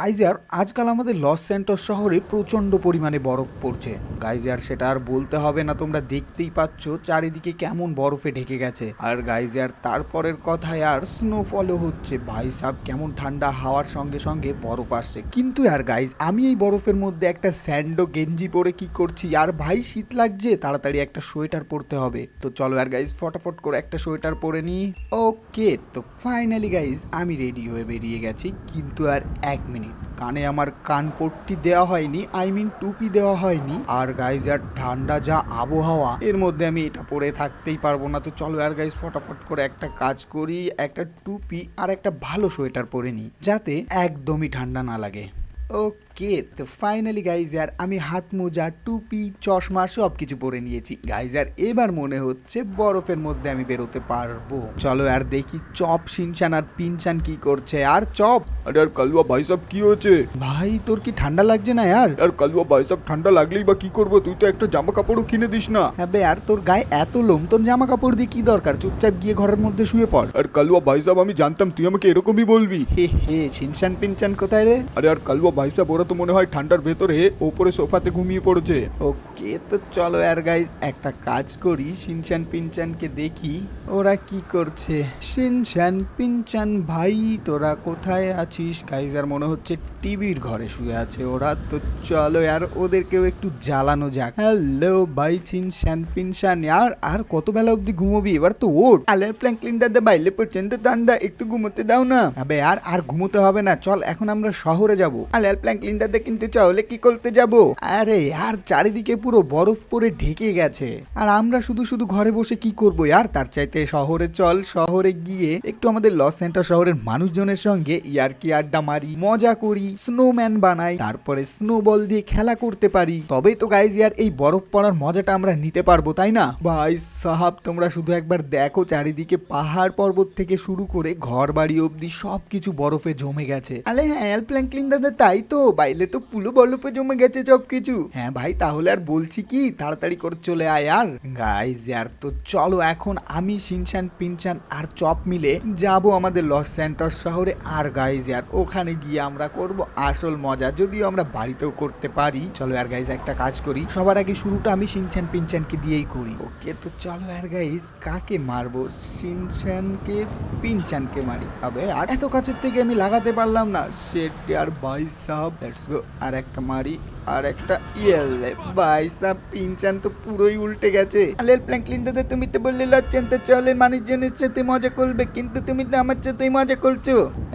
Guys are, আজকাল আমাদের loss Santos শহরে প্রচণ্ড পরিমাণে বরফ পড়ছে। গাইজার, সেটা আর বলতে হবে না, তোমরা দেখতেই পাচ্ছ চারিদিকে কেমন বরফে ঢেকে গেছে। আর গাইজার, তারপরের কথায় আর স্নোফলও হচ্ছে। ভাই সাহ কেমন ঠান্ডা হাওয়ার সঙ্গে সঙ্গে বরফ আসছে। কিন্তু আর গাইজ, আমি এই বরফের মধ্যে একটা স্যান্ডো গেঞ্জি পরে কি করছি? আর ভাই, শীত লাগছে, তাড়াতাড়ি একটা সোয়েটার পরতে হবে। তো চলো আর গাইজ, ফটাফট করে একটা সোয়েটার পরে নিই। ওকে, তো ফাইনালি গাইজ, আমি রেডি হয়ে বেরিয়ে গেছি। কিন্তু আর এক মিনিট। কানে আমার কানপট্টি দেওয়া হয়নি আই মিন টুপি দেওয়া হয়নি। আর গাইজ আর ঠান্ডা যা আবহাওয়া, এর মধ্যে আমি এটা পরে থাকতেই পারব না। তো চলো আর গাইজ ফটাফট করে একটা কাজ করি, একটা টুপি আর একটা ভালো সোয়েটার পরে নিই, যাতে একদমই ঠান্ডা না লাগে। ওকে ওকে তো ফাইনালি গাইজ আর আমি হাত মোজা টুপি চশমা সব কিছু পরে নিয়েছি। গাইজ আর এবার মনে হচ্ছে বরফের মধ্যে আমি বেরোতে পারব। চলো আর দেখি চপ শিনশান আর পিনশান কি করছে। আর চপ? আর কালুয়া ভাই সব কি হয়েছে? ভাই তোর কি ঠান্ডা লাগছে না আর? আর কালুয়া ভাই সব ঠান্ডা লাগলেই বা কি করব? তুই তো একটা জামা কাপড়ও কিনে দিস না। হ্যাঁ আর তোর গায়ে এত লোম তোর জামা কাপড় দিয়ে কি দরকার? চুপচাপ গিয়ে ঘরের মধ্যে শুয়ে পড়। আর কালুয়া ভাই সাহেব আমি জানতাম তুই আমাকে এরকমই বলবি। হে হে সিনচান পিনশান কোথায় রে? আরে আর কালুয়া ভাই সাহেব ওরা তো মনে হয় ঠান্ডার ভেতরে ওপরে সোফাতে ঘুমিয়ে পড়েছে। ওকে, তো চলো আর গাইজ একটা কাজ করি সিনচান পিনচানকে দেখি, ওরা কি করছে? সিনচান পিনচান ভাই, তোরা কোথায় আছিস? গাইজ আর মনে হচ্ছে টিভির ঘরে শুয়ে আছে ওরা, তো চলো আর ওদেরকেও একটু জ্বালানো যাক। হ্যালো ভাই সিনচান পিনচান আর আর কত বেলা অবধি ঘুমোবি? এবার তো ওঠ। আলের প্ল্যাঙ্কলিন দাদা বাইলে পর্যন্ত দান্দা একটু ঘুমোতে দাও না। আবে, আর আর ঘুমোতে হবে না, চল, এখন আমরা শহরে যাব। আলের প্ল্যাঙ্কলিন দাদা কিন্তু চলে কি করতে যাব? আরে আর চারিদিকে পুরো বরফ পরে ঢেকে গেছে। আর আমরা শুধু শুধু ঘরে বসে কি করব আর? তার চাইতে শহরে চল, শহরে গিয়ে একটু আমাদের লস সেন্টার শহরের মানুষজনের সঙ্গে ইয়ারকি আড্ডা মারি, মজা করি স্নোম্যান বানাই, তারপরে স্নোবল দিয়ে খেলা করতে পারি। তবেই তো গাইজ ইয়ার এই বরফ পড়ার মজাটা আমরা নিতে পারব, তাই না? ভাই সাহাব, তোমরা শুধু একবার দেখো চারিদিকে পাহাড় পর্বত থেকে শুরু করে ঘর বাড়ি অবধি সবকিছু বরফে জমে গেছে। আরে হ্যাঁ প্ল্যাঙ্কলিন দাদা তাই তো। বাইলে তো পুরো বরফে জমে গেছে সব কিছু হ্যাঁ ভাই, তাহলে আর বলছি কি? তাড়াতাড়ি করে চলে আয় আর। গাইজ আর তো চলো, এখন আমি সিনচান পিনশান আর চপ মিলে যাব আমাদের লস স্যান্টাস শহরে। আর গাইজ ইয়ার ওখানে গিয়ে আমরা করব আসল মজা। যদিও আমরা বাড়িতেও করতে পারি। চলো, আর গাইজ একটা কাজ করি। সবার আগে শুরুটা আমি সিনচান পিনচানকে দিয়েই করি। ওকে, তো চলো, আর গাইজ কাকে মারবো? সিনচানকে পিনচানকে মারি। আবে, আর এত কাছের থেকে আমি লাগাতে পারলাম না। শেট আর ভাই সাহেব লেটস গো আর একটা মারি, আর একটা ইয়েলে। ভাই সাহেব পিনচান তো পুরোই উল্টে গেছে। আলের প্ল্যাঙ্কলিন দাদা তুমি তো বললে লচ্ছেন তো চলেন মানুষজনের সাথে মজা করবে, কিন্তু তুমি তো আমার সাথেই মজা করছ।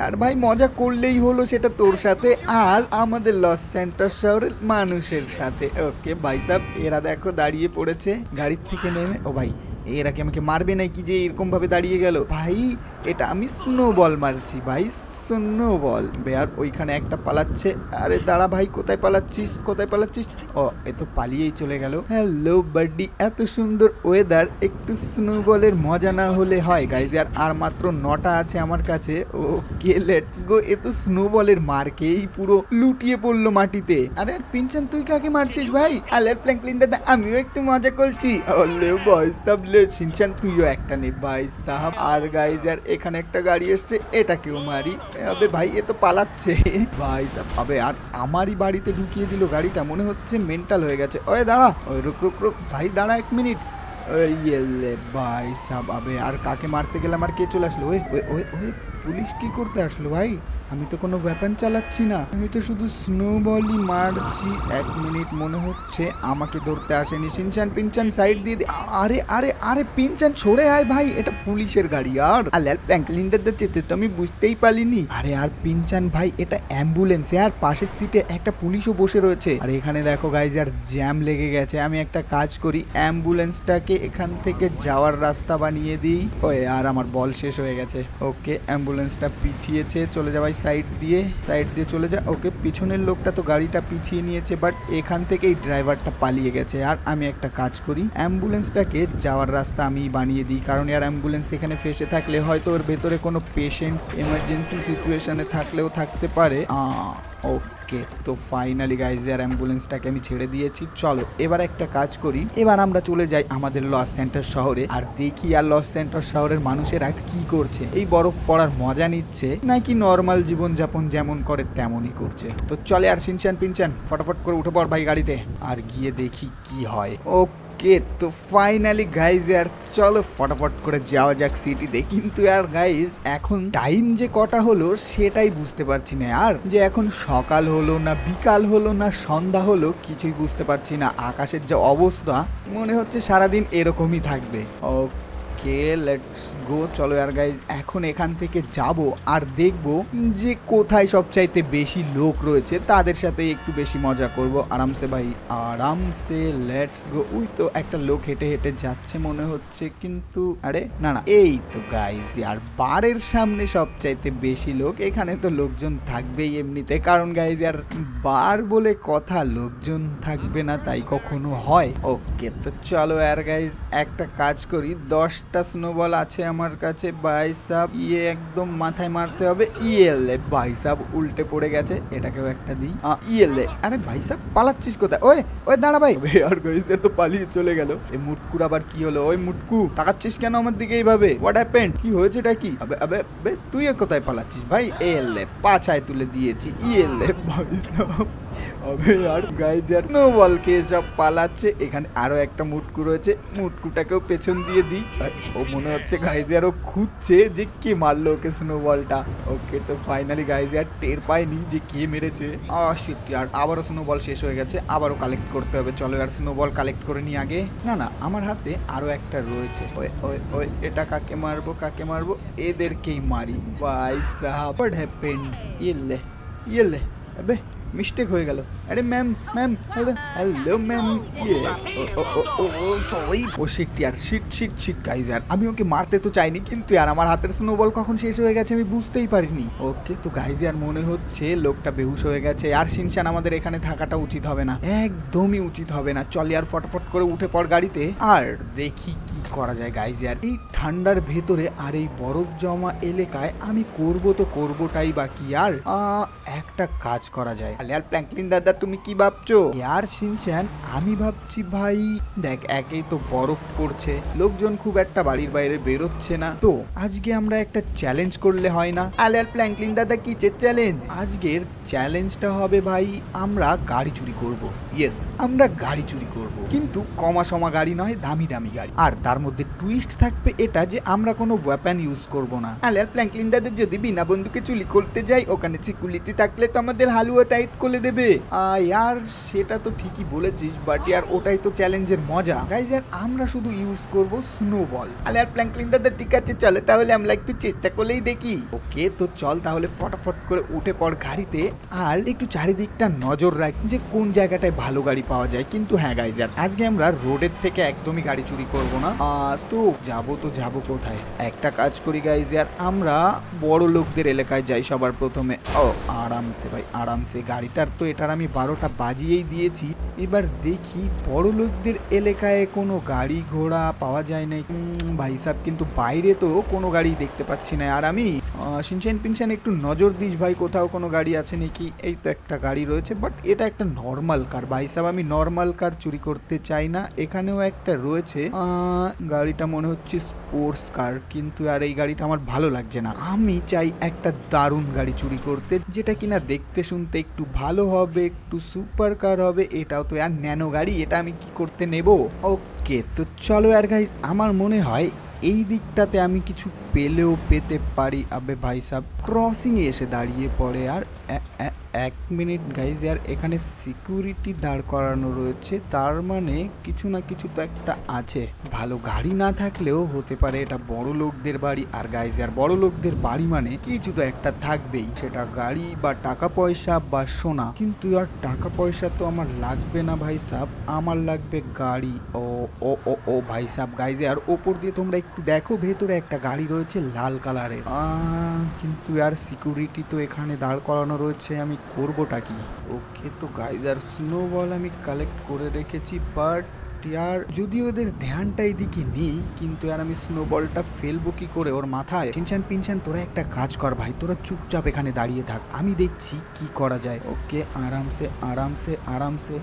আর ভাই, মজা করলেই হলো সেটা তোর সাথে, আর আমাদের লস সেন্টার শহরের মানুষের সাথে। ওকে ভাই সাহেব এরা দেখো দাঁড়িয়ে পড়েছে, গাড়ির থেকে নেমে। ও ভাই এরা কি আমাকে মারবে নাকি যে এরকম ভাবে দাঁড়িয়ে গেল? ভাই, এটা আমি স্নো বল মারছি, ভাই স্নো বল বেয়ার, ওইখানে একটা পালাচ্ছে। আরে দাঁড়া ভাই, কোথায় পালাচ্ছিস কোথায় পালাচ্ছিস? ও, এ তো পালিয়েই চলে গেল। হ্যালো বাড্ডি এত সুন্দর ওয়েদার একটু স্নো বলের মজা না হলে হয়। গাইজ আর আর মাত্র নটা আছে আমার কাছে। ওকে লেটস গো এ তো স্নো বলের মার্কেই পুরো লুটিয়ে পড়ল মাটিতে। আরে পিনচান, তুই কাকে মারছিস, ভাই? আলের প্ল্যাঙ্কলিন দাদা আমিও একটু মজা করছি। ওলে ভাই সাব লে সিনচান তুইও একটা নে। ভাই সাহাব, আর গাইজ আর এখানে একটা গাড়ি এসছে, এটা কেউ মারি। আবে ভাই, এ তো পালাচ্ছে। ভাই সাহেব, আবে আর আমারই বাড়িতে ঢুকিয়ে দিল গাড়িটা, মনে হচ্ছে মেন্টাল হয়ে গেছে। ওই দাঁড়া, ওই রুক রুক রুক, ভাই দাঁড়া এক মিনিট। ইয়েলে ভাই সাহেব, আবে আর কাকে মারতে গেলাম, আর কে চলে আসলো? ওই ওই ওই, পুলিশ কি করতে আসলো ভাই? আমি তো কোনো ওয়েপন চালাচ্ছি না। আমি তো শুধু স্নো বলই মারছি। এক মিনিট মনে হচ্ছে আমাকে ধরতে আসেনি। সিনচান পিনচান সাইড দিয়ে আরে আরে আরে, পিনচান, সরে আয় ভাই। এটা পুলিশের গাড়ি, আর। আলাল প্যাঙ্কলিনদের যেতে তো আমি বুঝতেই পারিনি। আরে, আর পিনচান ভাই, এটা অ্যাম্বুলেন্স আর পাশের সিটে একটা পুলিশও বসে রয়েছে। আর এখানে দেখো গাইজ আর জ্যাম লেগে গেছে। আমি একটা কাজ করি অ্যাম্বুলেন্সটাকে এখান থেকে যাওয়ার রাস্তা বানিয়ে দিই। ওই আর আমার বল শেষ হয়ে গেছে। ওকে অ্যাম্বুলেন্সটা পিছিয়েছে। চলে যাওয়াই সাইড দিয়ে সাইড দিয়ে চলে যা ওকে পিছনের লোকটা তো গাড়িটা পিছিয়ে নিয়েছে বাট এখান থেকেই ড্রাইভারটা পালিয়ে গেছে। আর আমি একটা কাজ করি অ্যাম্বুলেন্সটাকে যাওয়ার রাস্তা আমি বানিয়ে দিই, কারণ আর অ্যাম্বুলেন্স এখানে ফেসে থাকলে হয়তো ওর ভেতরে কোনো পেশেন্ট এমার্জেন্সি সিচুয়েশনে থাকলেও থাকতে পারে। ওকে তো ফাইনালি গাইজ আর অ্যাম্বুলেন্সটাকে আমি ছেড়ে দিয়েছি। চলো, এবার একটা কাজ করি। এবার আমরা চলে যাই আমাদের লস সেন্টার শহরে। আর দেখি আর লস সেন্টার শহরের মানুষেরা কি করছে। এই বরফ পড়ার মজা নিচ্ছে। নাকি নর্মাল জীবনযাপন যেমন করে, তেমনই করছে। তো চলে আর সিনচান পিনচান ফটাফট করে উঠে পড় ভাই গাড়িতে। আর গিয়ে দেখি কি হয়। ওকে তো ফাইনালি গাইজ আর চলো ফটাফট করে যাওয়া যাক সিটিতে কিন্তু আর গাইজ এখন টাইম যে কটা হলো, সেটাই বুঝতে পারছি না। আর যে এখন সকাল হলো না, বিকাল হলো না, সন্ধ্যা হলো, কিছুই বুঝতে পারছি না। আকাশের যে অবস্থা, মনে হচ্ছে সারাদিন এরকমই থাকবে। ওকে লেটস গো চলো আর গাইজ এখন এখান থেকে যাব আর দেখব যে কোথায় সবচাইতে বেশি লোক রয়েছে। তাদের সাথে একটু বেশি মজা করব। আরামসে ভাই, আরামসে লেটস গো ওই তো একটা লোক হেঁটে হেঁটে যাচ্ছে মনে হচ্ছে, কিন্তু আরে, না না, এই তো গাইজ আর বারের সামনে সবচাইতে বেশি লোক, এখানে তো লোকজন থাকবেই এমনিতে। কারণ গাইজ আর বার বলে কথা লোকজন থাকবে না, তাই কখনো হয়। ওকে, তো চলো আর গাইজ একটা কাজ করি, দশটা স্নোবল আছে আমার কাছে ভাই সাব ইয়ে একদম মাথায় মারতে হবে ইয়েলে ভাই সাব উল্টে পড়ে গেছে এটাকেও একটা দিই। ইয়েলে আরে ভাই সাব পালাচ্ছিস কোথায়? ওই ওই দাঁড়া ভাই। আর গাইস এর তো পালিয়ে চলে গেল। এই মুটকুর আবার কি হলো? ওই মুটকু তাকাচ্ছিস কেন আমার দিকে এইভাবে? হোয়াট হ্যাপেন্ড কি হয়েছে এটা কি? আবে আবে তুই কোথায় পালাচ্ছিস? ভাই এলে পাছায় তুলে দিয়েছি ইয়েলে ভাই সাব আর গাইজ আর নো বলকে সব পালাচ্ছে। এখানে আরও একটা মুটকু রয়েছে। মুটকুটাকেও পেছন দিয়ে দিই। ও মনে হচ্ছে গাইজ আরও খুঁজছে যে কে মারলো ওকে স্নো বলটা ওকে তো ফাইনালি গাইজ আর টের পায়নি যে কে মেরেছে। শিট আর আবারও স্নো বল শেষ হয়ে গেছে। আবারও কালেক্ট করতে হবে। চলো, আর স্নো বল কালেক্ট করে নিই আগে। না না, আমার হাতে আরও একটা রয়েছে। ওই ওই ওই, এটা কাকে মারবো কাকে মারবো? এদেরকেই মারি। বাই সাহাব। হোয়াট হ্যাপেন্ড ইয়েলে ইয়েলে, আবে। মিস্টেক হয়ে গেল। আরে ম্যাম ম্যাম হ্যালো ম্যাম ইয়ে। সরি। ও শিট ইয়ার শিট শিট শিট গাইজ আর আমি ওকে মারতে তো চাইনি, কিন্তু আর আমার হাতের স্নোবল কখন শেষ হয়ে গেছে আমি বুঝতেই পারিনি। ওকে, তো গাইজ আর মনে হচ্ছে লোকটা বেহুশ হয়ে গেছে। আর শিনশান আমাদের এখানে থাকাটা উচিত হবে না। একদমই উচিত হবে না। চলে আর ফটাফট করে উঠে পড় গাড়িতে। আর দেখি কি করা যায় গাইজ আর এই ঠান্ডার ভেতরে আর এই বরফ জমা এলাকায় আমি করব তো করবোটাই বা কি আর একটা কাজ করা যায়। আর প্ল্যাঙ্কলিন দাদা তুমি কি ভাবছ? আর শিনশান আমি ভাবছি ভাই দেখ একেই তো বরফ পড়ছে। লোকজন খুব একটা বাড়ির বাইরে বেরোচ্ছে না। তো আজকে আমরা একটা চ্যালেঞ্জ করলে হয় না? আলে আর প্ল্যাঙ্কলিন দাদা কি চ্যালেঞ্জ আজকের চ্যালেঞ্জটা হবে ভাই আমরা গাড়ি চুরি করব। ইয়েস আমরা গাড়ি চুরি করব। কিন্তু কমা সমা গাড়ি নয় দামি দামি গাড়ি। আর তার মধ্যে টুইস্ট থাকবে এটা যে আমরা কোনো ওয়েপন ইউজ করব না। আলে আর প্ল্যাঙ্কলিন দাদা যদি বিনা বন্ধুকে চুরি করতে যাই ওখানে সিকিউরিটি থাকলে তো আমাদের হালুয়া টাইট করে দেবে। ইয়ার সেটা তো ঠিকই বলেছিস বাট ইয়ার ওটাই তো চ্যালেঞ্জের মজা। গাইজ আমরা শুধু ইউজ করব স্নোবল আলে আর প্ল্যাঙ্কলিন দাদা ঠিক আছে, চলে। তাহলে আমরা একটু চেষ্টা করলেই দেখি। ওকে, তো চল তাহলে ফটাফট করে উঠে পড় গাড়িতে, আর একটু চারিদিকটা নজর রাখ যে কোন জায়গাটায় ভালো গাড়ি পাওয়া যায়। কিন্তু হ্যাঁ গাইজ আজকে আমরা রোডের থেকে একদমই গাড়ি চুরি করব না। তো যাব তো যাব কোথায়? একটা কাজ করি গাইজ আমরা বড় লোকদের এলাকায় যাই সবার প্রথমে। ও, আরামসে, ভাই, আরামসে। গাড়িটার তো এটার আমি বারোটা বাজিয়েই দিয়েছি। এবার দেখি বড় লোকদের এলাকায় কোনো গাড়ি ঘোড়া পাওয়া যায় না ভাই সাহেব, কিন্তু বাইরে তো কোনো গাড়ি দেখতে পাচ্ছি না। আর আমি সিনচান পিনচান একটু নজর দিস ভাই, কোথাও কোনো গাড়ি আছে নাকি? এই তো একটা গাড়ি রয়েছে বাট এটা একটা নর্মাল কার ভাই সাহেব, আমি নর্মাল কার চুরি করতে চাই না। এখানেও একটা রয়েছে। গাড়িটা মনে হচ্ছে স্পোর্টস কার কিন্তু আর এই গাড়িটা আমার ভালো লাগছে না। আমি চাই একটা দারুণ গাড়ি চুরি করতে, যেটা কিনা দেখতে শুনতে একটু ভালো হবে একটু সুপার কার হবে, এটাও তো আর ন্যানো গাড়ি, এটা আমি কি করতে নেব? ওকে তো চলো আর গাইজ আমার মনে হয় এই দিকটাতে আমি কিছু পেলেও পেতে পারি। আবে ভাই সাহেব ক্রসিং এ এসে দাঁড়িয়ে পড়ে আর এক মিনিট গাইজ আর এখানে সিকিউরিটি দাঁড় করানো রয়েছে। তার মানে কিছু না কিছু তো একটা আছে। ভালো গাড়ি না থাকলেও হতে পারে এটা বড় লোকদের বাড়ি। আর গাইজ আর বড় লোকদের বাড়ি মানে কিছু তো একটা থাকবেই। সেটা গাড়ি বা টাকা পয়সা বা সোনা। কিন্তু আর টাকা পয়সা তো আমার লাগবে না ভাই সাহেব আমার লাগবে গাড়ি। ও ও ও ও, ভাই সাহেব গাইজ আর ওপর দিয়ে তোমরা একটু দেখো, ভেতরে একটা গাড়ি রয়েছে লাল কালারের। কিন্তু আর সিকিউরিটি তো এখানে দাঁড় করানো রয়েছে, আমি করবোটা কি? ওকে তো গাইজার স্নো বল আমি কালেক্ট করে রেখেছি বাট আর যদি ওদের ধ্যানটা এদিকে নেই, কিন্তু আর আমি স্নোবলটা ফেলব কি করে ওর মাথায়? টেনশন পিনশান, তোরা একটা কাজ কর ভাই, তোরা চুপচাপ এখানে দাঁড়িয়ে থাক, আমি দেখছি কি করা যায়। ওকে, আরামসে আরামসে আরামসে।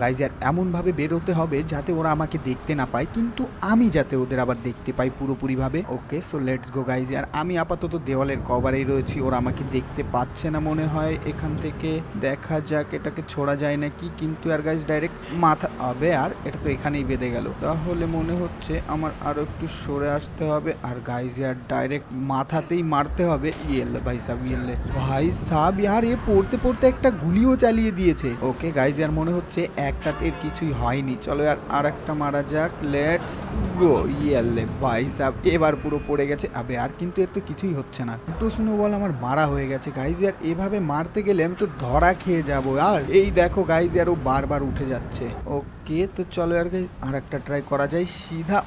গাইজ আর এমনভাবে বেরোতে হবে যাতে ওরা আমাকে দেখতে না পায়, কিন্তু আমি যাতে ওদের আবার দেখতে পাই পুরোপুরিভাবে। Okay so let's go guys আর আমি আপাতত দেওয়ালের কভারেই রয়েছি, ওরা আমাকে দেখতে পাচ্ছে না মনে হয়। এখান থেকে দেখা যাক, এটাকে ছোড়া যায় নাকি, কিন্তু আর গাইজ ডাইরেক্ট মাথা, আবে আর, এটা তো এখানেই বেঁধে গেল। তাহলে মনে হচ্ছে আমার আরও একটু সরে আসতে হবে, আর গাইজ আর ডাইরেক্ট মাথাতেই মারতে হবে। ইয়েলে, ভাই সাব, ইয়েলে। ভাই সাব ইয়ার এ পড়তে পড়তে একটা গুলিও চালিয়ে দিয়েছে। ওকে গাইজ আর মনে হচ্ছে একটাতে কিছুই হয়নি। চলো আর আর একটা মারা যাক। লেটস গো ইয়েলে ভাই সাব, এবার পুরো পড়ে গেছে। আবে, আর কিন্তু এর তো কিছুই হচ্ছে না। দুটো স্নোবল আমার মারা হয়ে গেছে। গাইজ আর এভাবে মারতে গেলে আমি তো ধরা খেয়ে যাব। আর এই দেখো গাইজ আর ও বারবার উঠে যাচ্ছে। ওকে তো চলো আর গাইজ আর একটা ট্রাই করা যায় সিধা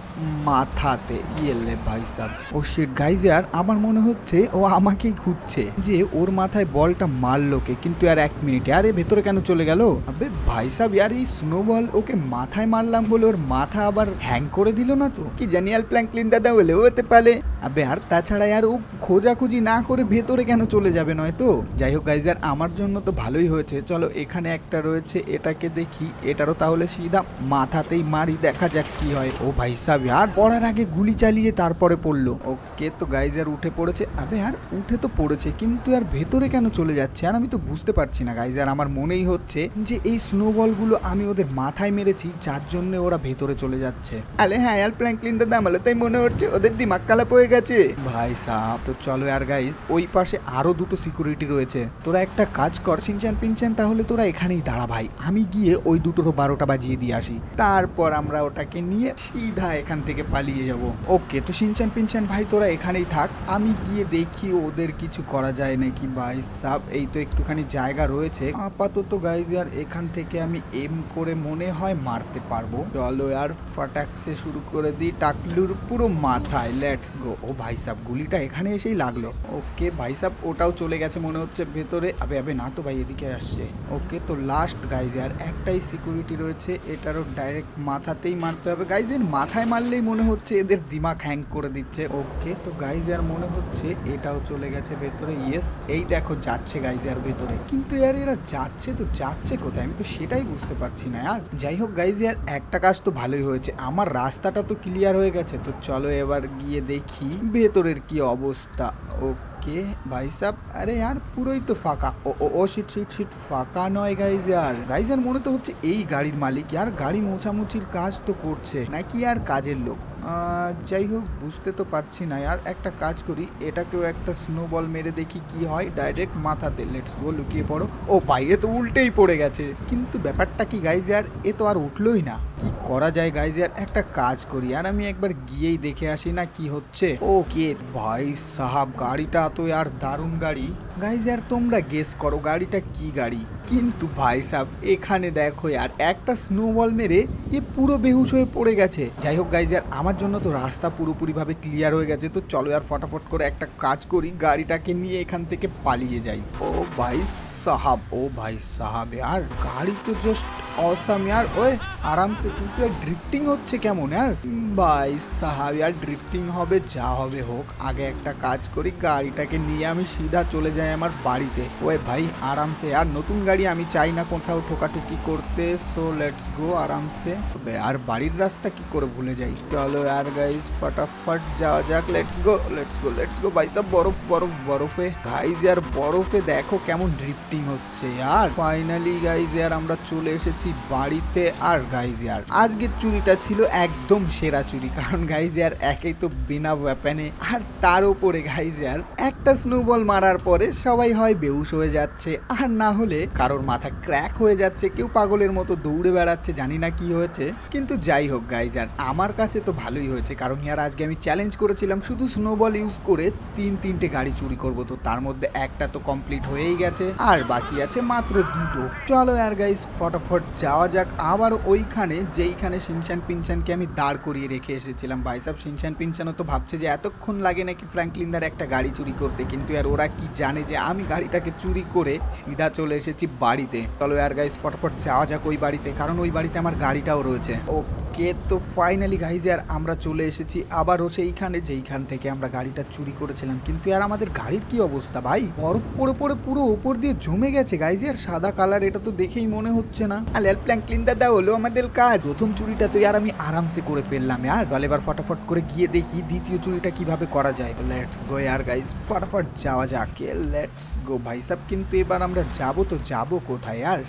মাথাতে। ইয়েলে ভাই সাব। ও শিট গাইজ আর আমার মনে হচ্ছে ও আমাকেই খুঁজছে যে ওর মাথায় বলটা মারলো কে, কিন্তু আর এক মিনিটে। আরে, ভেতরে কেন চলে গেল? আবে ভাই সাব, আর এই স্নো বল ওকে মাথায় মারলাম বলে ওর মাথা আবার হ্যাং করে দিল না তো? কি জানি আর প্ল্যাঙ্কলিন দাদা বলে হতে পারে। আবে, আর তাছাড়া আর ও খোঁজাখুঁজি না করে ভেতরে কেন চলে যাবে নয় তো? যাই হোক গাইজ আর আমার জন্য তো ভালোই হয়েছে। চলো, এখানে একটা রয়েছে, এটাকে দেখি। এটারও তাহলে সিধা মাথাতেই মারি, দেখা যাক কি হয়। ও ভাই সাব আর পড়ার আগে গুলি চালিয়ে তারপরে পড়ল। ওকে তো গাইজ আর উঠে পড়েছে। আবে আর উঠে তো পড়েছে, কিন্তু আর ভেতরে কেন চলে যাচ্ছে? আর আমি তো বুঝতে পারছি না গাইজ আর আমার মনেই হচ্ছে যে এই স্নোবলগুলো আমি ওদের মাথায় মেরেছি, যার জন্য ওরা ভেতরে চলে যাচ্ছে। আলে হ্যাঁ আর প্ল্যাঙ্কলিন দাদা আমালে তাই মনে হচ্ছে ওদের দিমাগ কালা হয়ে গেছে। ভাই সাহ তো চলো আর গাইজ ওই পাশে আরও দুটো সিকিউরিটি রয়েছে। তোরা একটা কাজ কর সিনচান পিনচান তাহলে তোরা এখানেই দাঁড়া ভাই। আমি গিয়ে ওই দুটোরও বারোটা বাজিয়ে দিয়ে আসি। তারপর আমরা ওটাকে নিয়ে সিধা এখান থেকে পালিয়ে যাব। ওকে, তো সিনচান পিনচান ভাই, তোরা এখানেই থাক। আমি গিয়ে দেখি ওদের কিছু করা যায় নাকি, ভাই সাব। এই তো একটুখানি জায়গা রয়েছে। আপাতত গাইজ আর এখান থেকে আমি এম করে মনে হয় মারতে পারব। চলো, আর ফাটাকসে শুরু করে দিই টাকলুর পুরো মাথায়। লেটস গো ও, ভাই সাব, গুলিটা এখানে এসেই লাগল। ওকে, ভাই সাব, ওটাও চলে গেছে মনে হচ্ছে ভেতরে। আবে আবে, না তো ভাই, এদিকে আসছে। ওকে, তো লাস্ট গাইজ আর একটাই সিকিউরিটি রয়েছে। এটারও ডাইরেক্ট মাথাতেই মারতে হবে। গাইজ এর মাথায় মারলেই মনে হচ্ছে এদের দিমাগ হ্যাং করে দিচ্ছে। ওকে তো গাইজ আর মনে হচ্ছে এটাও চলে গেছে ভেতরে। ইয়েস এই দেখো যাচ্ছে গাইজ আর ভেতরে। কিন্তু ইয়ার এরা যাচ্ছে তো যাচ্ছে কোথায়? আমি তো সেটাই বুঝতে পারছি না আর যাই হোক গাইজ আর একটা কাজ তো ভালোই হয়েছে। আমার রাস্তাটা তো ক্লিয়ার হয়ে গেছে। তো চলো এবার গিয়ে দেখি ভেতরের কি অবস্থা। ওকে ভাই সাব, আরে আর পুরোই তো ফাঁকা। ও ও শিট শিট শিট ফাঁকা নয় গাইজ আর। গাইজ আর মনে তো হচ্ছে এই গাড়ির মালিক, আর গাড়ি মোছামুছির কাজ তো করছে। নাকি আর কাজের লোক? যাই হোক, বুঝতে তো পারছি না। আর একটা কাজ করি, এটাকেও একটা স্নো বল মেরে দেখি কি হয়। ডাইরেক্ট মাথাতে লেটস গো লুকিয়ে পড়ো। ও বাইরে তো উল্টেই পড়ে গেছে। কিন্তু ব্যাপারটা কি গাইজ আর? এ তো আর উঠলোই না। কি করা যায় গাইজ আর? একটা কাজ করি, আর আমি একবার গিয়েই দেখে আসি না কি হচ্ছে। ও কে ভাই সাহাব, গাড়িটা তো আর দারুণ গাড়ি। গাইজ আর, তোমরা গেস করো, গাড়িটা কি গাড়ি? কিন্তু ভাই সাহেব, এখানে দেখো আর, একটা স্নোবল মেরে এ পুরো বেহুশ হয়ে পড়ে গেছে। যাই হোক গাইজ আর আমার জন্য তো রাস্তা পুরোপুরিভাবে ক্লিয়ার হয়ে গেছে, তো চলো আর ফটাফট করে একটা কাজ করি, গাড়িটাকে নিয়ে এখান থেকে পালিয়ে যাই। ও ভাই সাহাব, ও ভাই সাহাব আর গাড়ি তো জাস্ট অসাম यार ওই আরামসে কিন্তু ড্রিফটিং হচ্ছে কেমন আর ভাই সাহাব আর ড্রিফটিং হবে, যা হবে হোক, আগে একটা কাজ করি, গাড়িটাকে নিয়ে আমি সিধা চলে যাই আমার বাড়িতে। ওই ভাই আরামসে আর নতুন গাড়ি আমি চাই না কোথাও ঠোকাঠুকি করতে সো লেটস গো আরামসে। আর বাড়ির রাস্তা কি করে ভুলে যাই? চলো আর গাইস ফটাফট যাওয়া যাক let's go let's go let's go ভাই সব বরফ বরফ, বরফে। গাইজ আর বরফে দেখো কেমন ড্রিফটিং হচ্ছে। আর ফাইনালি গাইজ আর আমরা চলে এসেছি বাড়িতে। আর গাইজ আর আজকের চুরিটা ছিল একদম সেরা চুরি। কারণ গাইজ আর একেই তো বিনা ওয়েপেনে আর তার উপরে গাইজ আর একটা স্নোবল মারার পরে সবাই হয় বেহুশ হয়ে যাচ্ছে। আর না হলে কারোর মাথা ক্র্যাক হয়ে যাচ্ছে। কেউ পাগলের মতো দৌড়ে বেড়াচ্ছে, জানি না কি হয়েছে। কিন্তু যাই হোক গাইজ আর আমার কাছে তো ভালোই হয়েছে। কারণ ইয়ার আজকে আমি চ্যালেঞ্জ করেছিলাম শুধু স্নোবল ইউজ করে তিন, তিনটে গাড়ি চুরি করব। তো তার মধ্যে একটা তো কমপ্লিট হয়েই গেছে। আর বাকি আছে মাত্র দুটো। চলো আর গাইস ফটাফট যাওয়া যাক। আবার ওইখানে, যেইখানে সিনচান পিনচানকে আমি দাঁড় করিয়ে রেখে এসেছিলাম। ভাইসাব সিনচান পিনচানও তো ভাবছে যে এতক্ষণ লাগে নাকি ফ্র্যাঙ্কলিনদার একটা গাড়ি চুরি করতে। কিন্তু আর ওরা কি জানে যে আমি গাড়িটাকে চুরি করে সিধা চলে এসেছি বাড়িতে। চলো আর গাইস ফটাফট যাওয়া যাক ওই বাড়িতে। কারণ ওই বাড়িতে আমার গাড়িটাও রয়েছে। ওকে ওকে। তো ফাইনালি গাইজ আর আমরা চলে এসেছি আবার আবারও সেইখানে, যেইখান থেকে আমরা গাড়িটা চুরি করেছিলাম। কিন্তু আর আমাদের গাড়ির কি অবস্থা ভাই? বরফ পড়ে পড়ে পুরো উপর দিয়ে জমে গেছে গাইজ আর সাদা কালার এটা তো দেখেই মনে হচ্ছে না। আর এল প্ল্যাঙ্কলিন দাদা হলো আমাদের কাজ। প্রথম চুরিটা তো আর আমি আরামসে করে ফেললাম আর গলে এবার ফটাফট করে গিয়ে দেখি দ্বিতীয় চুরিটা কীভাবে করা যায়। লেটস গো আর গাইজ ফটাফট যাওয়া যাক। লেটস গো ভাই সাহেব কিন্তু এবার আমরা যাব তো যাব কোথায় আর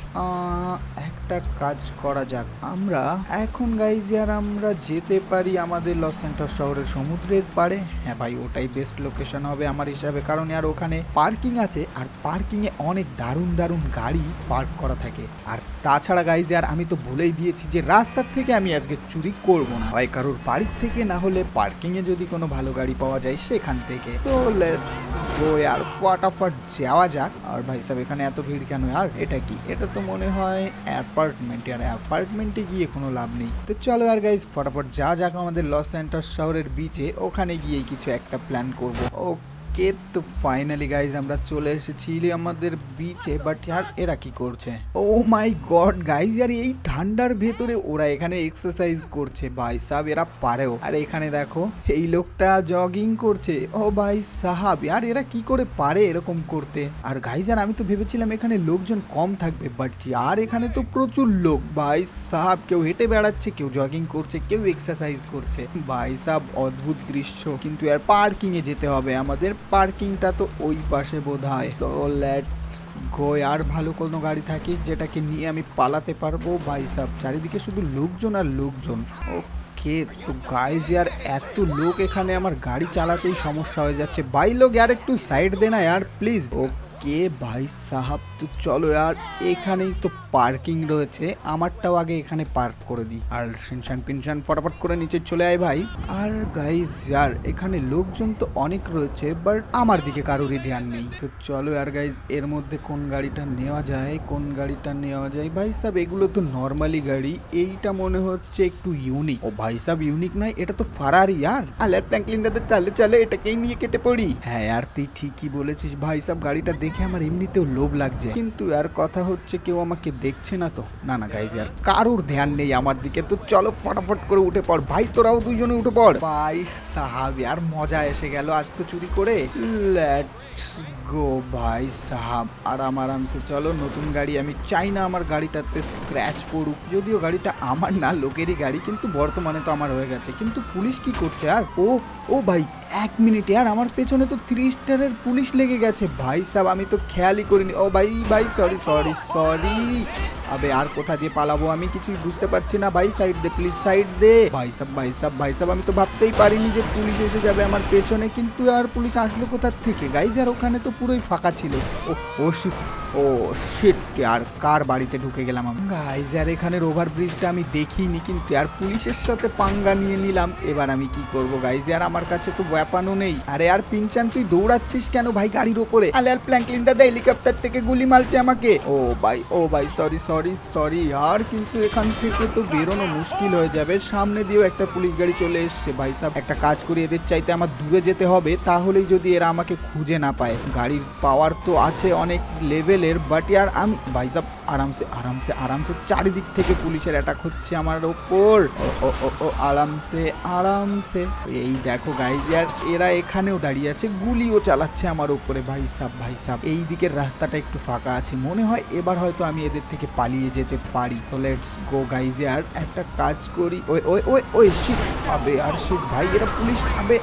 একটা কাজ করা যাক। আমরা এখন গাইজ আর আমরা যেতে পারি আমাদের লস সেন্টার শহরের সমুদ্রের পাড়ে। হ্যাঁ ভাই, ওটাই বেস্ট লোকেশন হবে আমার হিসাবে, কারণ আর ওখানে পার্কিং আছে, আর পার্কিং এ অনেক দারুণ দারুণ গাড়ি পার্ক করা থাকে। আর তাছাড়া গাইজ আর আমি তো ভুলেই দিয়েছি যে রাস্তার থেকে আমি আজকে চুরি করব না। হয় কারোর বাড়ির থেকে, না হলে পার্কিং এ যদি কোনো ভালো গাড়ি পাওয়া যায় সেখান থেকে। তো লেটস গো আর ফটাফট যাওয়া যাক। আর ভাই সাহেব, এখানে এত ভিড় কেন? আর এটা কি? এটা তো মনে হয় অ্যাপার্টমেন্ট আর অ্যাপার্টমেন্টে গিয়ে কোনো লাভ নেই। তো চলো আর গাইজ ফটাফট যা যাক আমাদের লস সেন্টার শহরের বিচে ওখানে গিয়েই কিছু একটা প্ল্যান করব। ওকে তো ফাইনালি গাইজ আমরা চলে এসেছি আমাদের বিচে বাট আর এরা কি করছে? ও মাই গড গাইজ আর এই ঠান্ডার ভেতরে ওরা এখানে এক্সারসাইজ করছে। ভাই সাহেব, এরা পারেও। আর এখানে দেখো, এই লোকটা জগিং করছে। ও ভাই সাহাব আর এরা কি করে পারে এরকম করতে? আর গাইজ আর আমি তো ভেবেছিলাম এখানে লোকজন কম থাকবে বাট আর এখানে তো প্রচুর লোক। ভাই সাহাব, কেউ হেঁটে বেড়াচ্ছে, কেউ জগিং করছে, কেউ এক্সারসাইজ করছে। ভাই সাহাব, অদ্ভুত দৃশ্য। কিন্তু আর পার্কিং এ যেতে হবে। আমাদের পার্কিংটা তো ওই পাশে বোধ হয় তো লেটস গো আর ভালো কোনো গাড়ি থাকিস যেটাকে নিয়ে আমি পালাতে পারব ভাই সাহেব চারিদিকে শুধু লোকজন আর লোকজন। ওকে, তো গাইজ আর এত লোক এখানে, আমার গাড়ি চালাতেই সমস্যা হয়ে যাচ্ছে। ভাই লোক আর একটু সাইড দে না यार প্লিজ ওকে ভাই সাহাব, তো চলো, আর এখানেই তো পার্কিং রয়েছে, আমারটাও আগে এখানে পার্ক করে দিই। আর শিনশান পিনশান ফটাফট করে নিচে চলে আয় ভাই। আর গাইজ যার এখানে লোকজন তো অনেক রয়েছে বাট আমার দিকে কারোরই ধ্যান নেই। তো চলো আর গাইজ এর মধ্যে কোন গাড়িটা নেওয়া যায়, কোন গাড়িটা নেওয়া যায়? ভাই সাহেব এগুলো তো নর্মালি গাড়ি। এইটা মনে হচ্ছে একটু ইউনিক ও ভাই সাহেব ইউনিক নয়, এটা তো ফারারি আর। আলার ফ্র্যাঙ্কলিন দাদা, চলে চলে এটাকেই নিয়ে কেটে পড়ি। হ্যাঁ আর তুই ঠিকই বলেছিস, ভাই সাহেব গাড়িটা দেখে আমার এমনিতেও লোভ লাগছে। কিন্তু আর কথা হচ্ছে, কেউ আমাকে দেখছে না তো? না না গাইজ আর কারোর ধ্যান নেই আমার দিকে। তো চলো ফটাফট করে উঠে পড়। ভাই তোরাও দুজনে উঠে পড়। ভাই সাহাব আর মজা এসে গেল আজ তো চুরি করে। লেটস গো ভাই সাহাব আরাম আরামসে চলো নতুন গাড়ি আমি চাই না আমার গাড়িটাতে স্ক্র্যাচ পড়ুক যদিও গাড়িটা আমার না লোকেরই গাড়ি কিন্তু বর্তমানে তো আমার হয়ে গেছে কিন্তু পুলিশ কি করছে আর ও ও ভাই এক মিনিট আর আমার পেছনে তো থ্রি স্টারের পুলিশ লেগে গেছে ভাই সাহেব আমি তো খেয়ালই করিনি ও ভাই ভাই সরি সরি সরি আবে আর কোথা দিয়ে পালাবো আমি কিছুই বুঝতে পারছি না ভাই সাইড দে প্লিজ সাইড দে ভাই সাহেব ভাই সাহেব ভাই সাহেব আমি তো ভাবতেই পারিনি যে পুলিশ এসে যাবে আমার পেছনে কিন্তু আর পুলিশ আসলো কোথার থেকে গাইজ ওখানে তো পুরোই ফাঁকা ছিল। ও ও ও শিট আর কার বাড়িতে ঢুকে গেলাম আমি? গাইজ আর এখানের ওভার ব্রিজটা আমি দেখিনি কিন্তু, আর পুলিশের সাথে পাঙ্গা নিয়ে নিলাম। এবার আমি কি করব গাইজ আর আমার কাছে তো ব্যাপানও নেই। আরে আর পিনচান, তুই দৌড়াচ্ছিস কেন ভাই গাড়ির ওপরে? আলে আর প্ল্যাঙ্কলিন দাদা হেলিকপ্টার থেকে গুলি মারছে আমাকে। ও ভাই ও ভাই সরি সরি সরি আর কিন্তু এখান থেকে তো বেরোনো মুশকিল হয়ে যাবে। সামনে দিয়েও একটা পুলিশ গাড়ি চলে এসছে। ভাই সাহেব একটা কাজ করি, এদের চাইতে আমার দূরে যেতে হবে। তাহলেই যদি এরা আমাকে খুঁজে না পায়। গাড়ির পাওয়ার তো আছে অনেক লেভেলের বাট আর আমি ভাই সাহেব আরামসে আরামসে আরামসে চারিদিক থেকে পুলিশের অ্যাটাক হচ্ছে আমার ওপর। ও ও ও আরামসে আরামসে। এই দেখো গাইজ আর এরা এখানেও দাঁড়িয়ে আছে, গুলিও চালাচ্ছে আমার উপরে ভাই সাহ ভাই সাহ এই দিকের রাস্তাটা একটু ফাঁকা আছে। মনে হয় এবার হয়তো আমি এদের থেকে পালিয়ে যেতে পারি। তো লেটস গো গাইজ আর একটা কাজ করি। ওই ওই ওই ওই শিট আবে, আর শিট ভাই এরা পুলিশ আবে।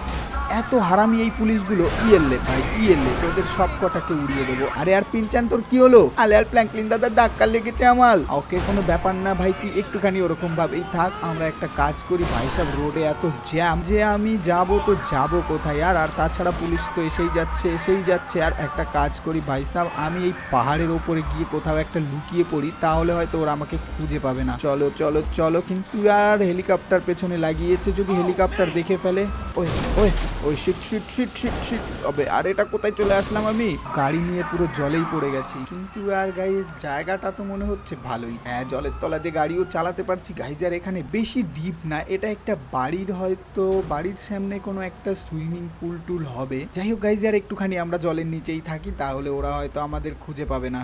এত হারামি এই পুলিশগুলো? ইয়েললে ভাই ইয়েললে তোদের সব কটাকে উড়িয়ে দেবো। আরে আর পিনচান তোর কি হলো? আলে আর প্ল্যাঙ্কলিন দাদা ধাক্কা লেগেছে আমার। ওকে কোনো ব্যাপার না ভাই তুই একটুখানি ওরকম ভাবেই থাক। আমরা একটা কাজ করি ভাই সব রোডে এত জ্যাম। যে আমি যাব তো যাব কোথায় আর? আর তাছাড়া পুলিশ তো এসেই যাচ্ছে এসেই যাচ্ছে। আর একটা কাজ করি ভাই সাহেব আমি এই পাহাড়ের ওপরে গিয়ে কোথাও একটা লুকিয়ে পড়ি তাহলে হয়তো ওরা আমাকে খুঁজে পাবে না। চলো চলো চলো কিন্তু আর হেলিকপ্টার পেছনে লাগিয়েছে যদি হেলিকপ্টার দেখে ফেলে। ওই ওই। ওই shit shit shit shit shit. তবে আর এটা কোথায় চলে আসলাম আমি? গাড়ি নিয়ে পুরো জলেই পড়ে গেছি। কিন্তু আর গাইজ জায়গাটা তো মনে হচ্ছে ভালোই। হ্যাঁ জলের তলা দিয়ে গাড়িও চালাতে পারছি। গাইজ আর এখানে বেশি ডিপ না। এটা একটা বাড়ির হয়তো, বাড়ির সামনে কোনো একটা সুইমিং পুল টুল হবে। যাই হোক গাইজ আর একটুখানি আমরা জলের নিচেই থাকি, তাহলে ওরা হয়তো আমাদের খুঁজে পাবে না।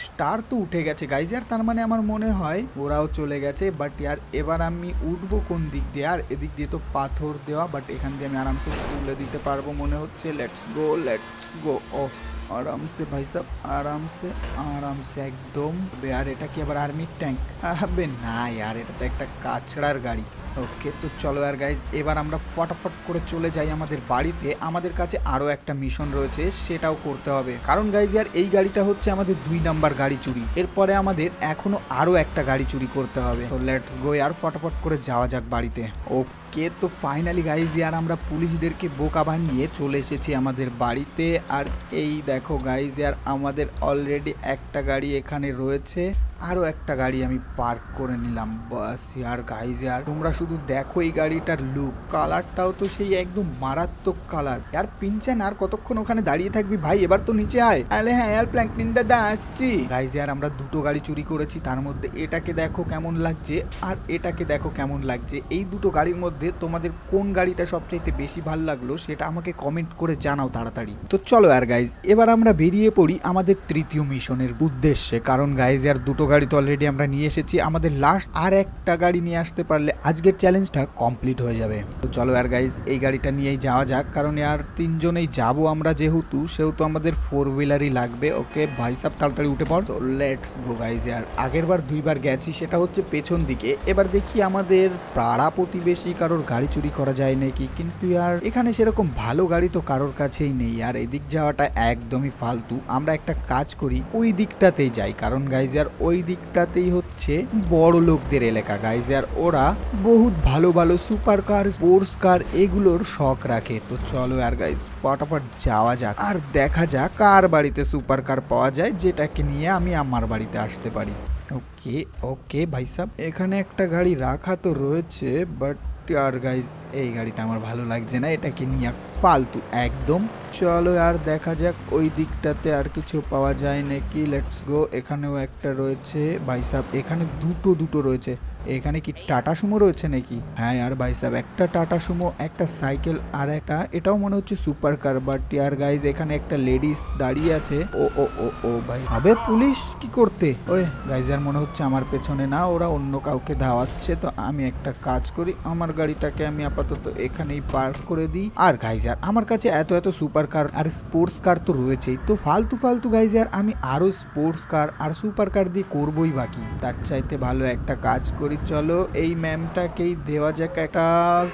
স্টার তো উঠে গেছে। গাইজ আর তার মানে আমার মনে হয় ওরাও চলে গেছে। বাট ইয়ার এবার আমি উঠবো কোন দিক দিয়ে? আর এদিক দিয়ে তো পাথর দেওয়া বাট এখান দিয়ে আমি আরামসে তুলে দিতে পারব মনে হচ্ছে লেটস গো লেটস গো ও আরামসে ভাই সাহ আরামসে আরামসে একদম আর এটা কি আবার আর্মির ট্যাঙ্ক আবে না यार এটা তো একটা কাছড়ার গাড়ি ওকে তো চলো আর গাইজ এবার আমরা ফটাফট করে চলে যাই আমাদের বাড়িতে আমাদের কাছে আরও একটা মিশন রয়েছে সেটাও করতে হবে কারণ গাইজ আর এই গাড়িটা হচ্ছে আমাদের দুই নাম্বার গাড়ি চুরি এরপরে আমাদের এখনও আরও একটা গাড়ি চুরি করতে হবে তো লেটস গো আর ফটাফট করে যাওয়া যাক বাড়িতে ওকে তো ফাইনালি গাইজ আর আমরা পুলিশদেরকে বোকা বানিয়ে চলে এসেছি আমাদের বাড়িতে। আর এই দেখো গাইজ আর আমাদের অলরেডি একটা গাড়ি এখানে রয়েছে। আরও একটা গাড়ি আমি পার্ক করে নিলাম, বাস ইয়ার গাইজ আর। তোমরা শুধু দেখো এই গাড়িটার লুক কালারটাও তো সেই একদম মারাত্মক কালার আর পিনচান আর কতক্ষণ ওখানে দাঁড়িয়ে থাকবি? ভাই, এবার তো নিচে আয়। আরে হ্যাঁ আর প্ল্যাঙ্কলিন দাদা আসছি। গাইজ আর, আমরা দুটো গাড়ি চুরি করেছি, তার মধ্যে এটাকে দেখো কেমন লাগছে আর এটাকে দেখো কেমন লাগছে। এই দুটো গাড়ির মধ্যে তোমাদের কোন গাড়িটা সবচাইতে বেশি ভালো লাগল সেটা আমাকে কমেন্ট করে জানাও তাড়াতাড়ি। তো চলো আর গাইজ এবার আমরা বেরিয়ে পড়ি আমাদের তৃতীয় মিশনের উদ্দেশ্যে। কারণ গাইজ আর, দুটো গাড়ি তো অলরেডি আমরা নিয়ে এসেছি। আমাদের লাস্ট আর একটা গাড়ি নিয়ে আসতে পারলে আজকের চ্যালেঞ্জটা কমপ্লিট হয়ে যাবে। তো চলো আর গাইজ এই গাড়িটা নিয়েই যাওয়া যাক। কারণ আর তিনজনেই যাব আমরা যেহেতু, সেহেতু আমাদের ফোর হুইলারই লাগবে। ওকে, ভাই সাহেব তাড়াতাড়ি উঠে পড়। তো লেটস গো গাইজ আর আগের বার দুইবার গেছি, সেটা হচ্ছে পেছন দিকে। এবার দেখি আমাদের পাড়া প্রতিবেশী কারোর গাড়ি চুরি করা যায় নাকি? কিন্তু আর এখানে সেরকম ভালো গাড়ি তো কারোর কাছেই নেই। আর এদিক যাওয়াটা একদমই ফালতু। আমরা একটা কাজ করি, ওই দিকটাতেই যাই। কারণ গাইজ আর ওই দিকটাতেই হচ্ছে বড় লোকদের এলাকা গাইজ আর ওরা বহুত ভালো ভালো সুপার কার স্পোর্টস কার এগুলোর শখ রাখে। তো চলো আর গাইজ ফটাফট যাওয়া যাক। আর দেখা যাক কার বাড়িতে সুপার কার পাওয়া যায়, যেটাকে নিয়ে আমি আমার বাড়িতে আসতে পারি। ওকে ওকে ভাই সাহেব এখানে একটা গাড়ি রাখা তো রয়েছে বাট আর গাইজ এই গাড়িটা আমার ভালো লাগছে না, এটাকে নিয়ে ফালতু, একদম চলো আর দেখা যাক ওই দিকটাতে আর কিছু পাওয়া যায় নাকি। লেটস গো এখানেও একটা রয়েছে ভাই সাহেব এখানে দুটো দুটো রয়েছে। এখানে কি টাটা সুমো রয়েছে নাকি? হ্যাঁ আর ভাই সাহেব একটা টাটা সুমো, একটা সাইকেল, আর একটা, এটাও মনে হচ্ছে সুপার কার বাট ইয়ার গাইজ এখানে একটা লেডিস দাঁড়িয়ে আছে। ও ও ও ও, ভাই। হবে পুলিশ, কি করতে? ওই গাইজ আর মনে হচ্ছে আমার পেছনে না, ওরা অন্য কাউকে ধাওয়াচ্ছে, তো আমি একটা কাজ করি, আমার গাড়িটাকে আমি আপাতত এখানেই পার্ক করে দিই। আর গাইজার আমার কাছে এত এত সুপার কার আর স্পোর্টস কার তো রয়েছেই। তো ফালতু ফালতু গাইজার আমি আরও স্পোর্টস কার আর সুপার কার দিয়ে করবোই বাকি। তার চাইতে ভালো একটা কাজ করি। চলো এই ম্যামটাকেই দেওয়া যাক একটা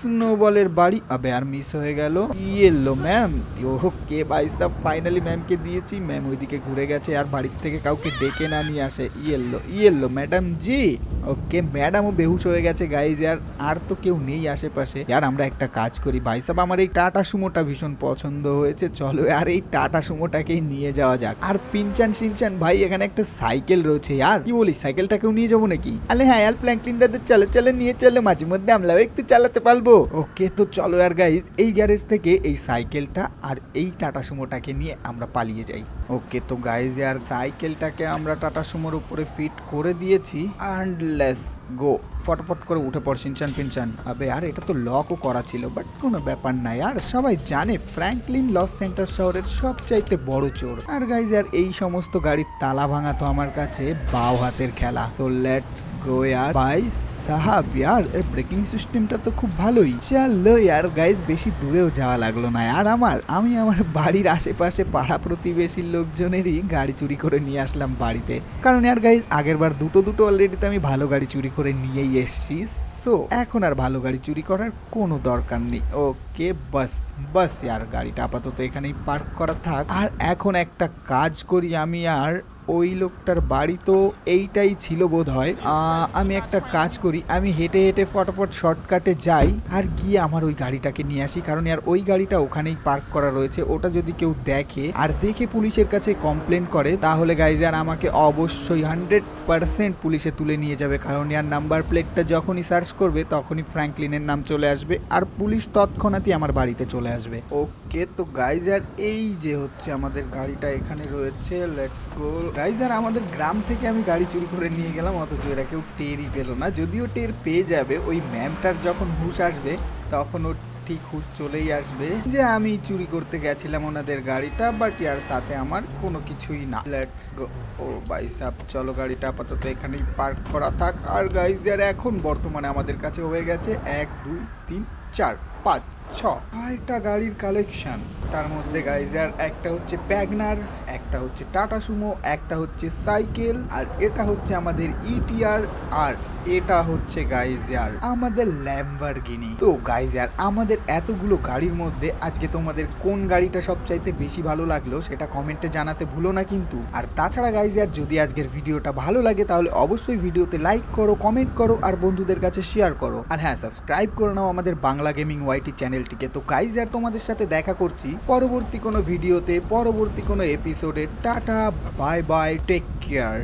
স্নোবলের বাড়ি। আবে আর মিস হয়ে গেল। ইয়েলো ম্যাম ওকে ভাই সব ফাইনালি ম্যামকে দিয়েছি। ম্যাম ওইদিকে ঘুরে গেছে আর বাড়ির থেকে কাউকে ডেকে না নিয়ে আসে। Yellow yellow madam ji. Okay ম্যাডামও বেহুশ হয়ে গেছে গাইজ আর আর তো কেউ নেই আশেপাশে। আর আমরা একটা কাজ করি। ভাই সাহেব আমার এই টাটা সুমোটা ভীষণ পছন্দ হয়েছে। চলো আর এই টাটা সুমোটাকেই নিয়ে যাওয়া যাক। আর পিনচান সিনচান ভাই, এখানে একটা সাইকেল রয়েছে আর কি বলিস, সাইকেলটাকেও নিয়ে যাব নাকি? আরে হ্যাঁ আর প্ল্যাঙ্কলিন দাদের চলে চলে, নিয়ে চলে, মাঝে মধ্যে আমরাও একটু চালাতে পারব। ওকে, তো চলো আর গাইজ এই গ্যারেজ থেকে এই সাইকেলটা আর এই টাটা সুমোটাকে নিয়ে আমরা পালিয়ে যাই। ওকে তো গাইজ আর সাইকেলটাকে আমরা টাটা সুমোর উপরে ফিট করে দিয়েছি। অ্যান্ড লেটস গো ফটফট করে উঠে পড়, সিনচান পিনচান আবে, আর, এটা তো লকও করা ছিল বাট কোনো ব্যাপার নাই। আর সবাই জানে ফ্র্যাঙ্কলিন লস সেন্টার শহরের সবচাইতে বড় চোর। আর গাইজ আর এই সমস্ত গাড়ির তালা ভাঙা তো আমার কাছে বাও হাতের খেলা। তো লেটস গো ইয়ার ভাই সাহাব ইয়ার এর ব্রেকিং সিস্টেমটা তো খুব ভালোই। চলো ইয়ার গাইজ বেশি দূরেও যাওয়া লাগল না। আর আমার, আমি আমার বাড়ির আশেপাশে পাড়া প্রতিবেশীর লোকজনেরই গাড়ি চুরি করে নিয়ে আসলাম বাড়িতে। কারণ আর গাইজ আগের বার দুটো দুটো অলরেডি তো আমি ভালো গাড়ি চুরি করে নিয়েই এসছি। সো এখন আর ভালো গাড়ি চুরি করার কোনো দরকার নেই। ওকে বাস বাস, আর গাড়িটা আপাতত এখানেই পার্ক করা থাক। আর এখন একটা কাজ করি আমি আর ওই লোকটার বাড়ি তো এইটাই ছিল বোধ হয় আমি একটা কাজ করি, আমি হেঁটে হেঁটে ফটাফট শর্টকাটে যাই আর গিয়ে আমার ওই গাড়িটাকে নিয়ে আসি। কারণ আর ওই গাড়িটা ওখানেই পার্ক করা রয়েছে, ওটা যদি কেউ দেখে আর দেখে পুলিশের কাছে কমপ্লেন করে, তাহলে গাইজার আমাকে অবশ্যই হান্ড্রেড পার্সেন্ট পুলিশে তুলে নিয়ে যাবে। কারণ ইয়ার নাম্বার প্লেটটা যখনই সার্চ করবে, তখনই ফ্র্যাঙ্কলিনের নাম চলে আসবে আর পুলিশ তৎক্ষণাৎই আমার বাড়িতে চলে আসবে। ওকে, তো গাইজার এই যে হচ্ছে আমাদের গাড়িটা এখানে রয়েছে লেটস গো গাইজার আমাদের গ্রাম থেকে আমি গাড়ি চুরি করে নিয়ে গেলাম, অথচ এরা কেউ টেরই পেল না। যদিও টের পেয়ে যাবে, ওই ম্যামটার যখন হুশ আসবে, তখন ও ঠিক হুশ চলেই আসবে। যে আমি চুরি করতে গেছিলাম ওনাদের গাড়িটা বাট ইয়ার তাতে আমার কোনো কিছুই না। লেটস গো ও ভাই সাহ চলো গাড়িটা আপাতত এখানেই পার্ক করা থাক। আর গাইজ আর এখন বর্তমানে আমাদের কাছে হয়ে গেছে এক, দুই, তিন, চার, পাঁচ, ছ। ছয়টা গাড়ির কালেকশন তার মধ্যে গাইজার একটা হচ্ছে প্যাগনার একটা হচ্ছে টাটা সুমো একটা হচ্ছে সাইকেল আর এটা হচ্ছে আমাদের ইটিআর আর এটা হচ্ছে গাইজার আমাদের ল্যাম্বারগিনি তো গাইজার আমাদের এতগুলো গাড়ির মধ্যে আজকে তোমাদের কোন গাড়িটা সবচাইতে বেশি ভালো লাগল সেটা কমেন্টে জানাতে ভুলো না কিন্তু। আর তাছাড়া গাইজার যদি আজকের ভিডিওটা ভালো লাগে তাহলে অবশ্যই ভিডিওতে লাইক করো কমেন্ট করো আর বন্ধুদের কাছে শেয়ার করো। আর হ্যাঁ সাবস্ক্রাইব করে নাও আমাদের বাংলা গেমিং ওয়াইটি চ্যানেলটিকে তো গাইজ আর তোমাদের সাথে দেখা করছি পরবর্তী কোনো ভিডিওতে, পরবর্তী কোনো এপিসোডে tata bye bye take care